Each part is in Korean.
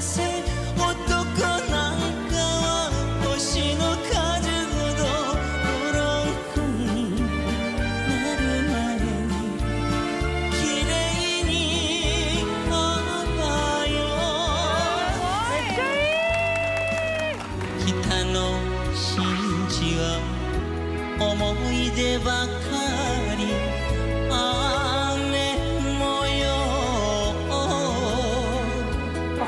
せ男なんかは星の数ほど黒くなる前に綺麗になよ北の真珠は思い出ばかり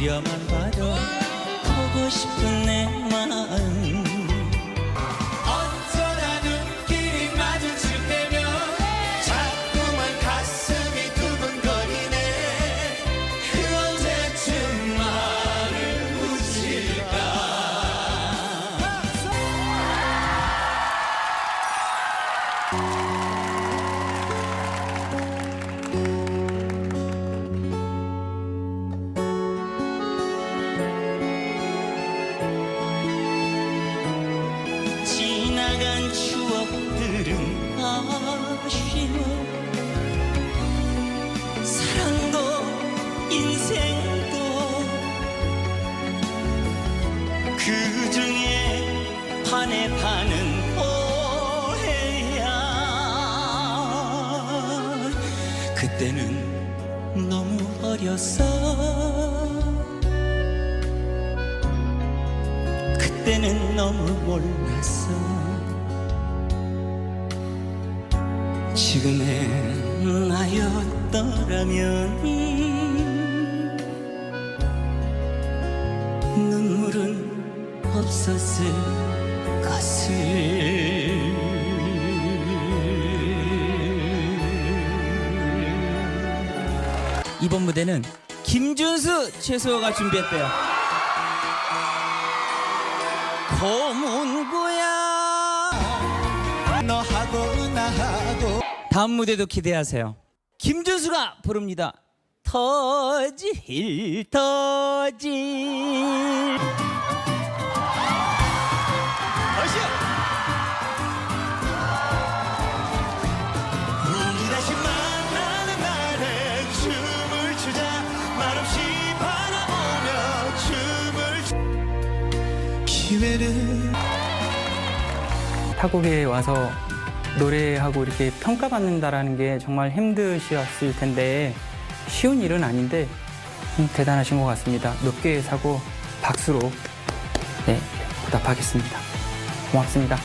그려만 봐도 보고 싶은 내 반에 반은 오해야. 그때는 너무 어렸어 그때는 너무 몰랐어 지금의 나였더라면 눈물은 없었을 것을 이번 무대는 김준수 최수호가 준비했대요. 고문고야. 너하고 나하고. 다음 무대도 기대하세요. 김준수가 부릅니다. 터질 터질 타국에 와서 노래하고 이렇게 평가받는다라는 게 정말 힘드셨을 텐데 쉬운 일은 아닌데 음, 대단하신 것 같습니다. 높게 사고 박수로 네, 보답하겠습니다. 고맙습니다.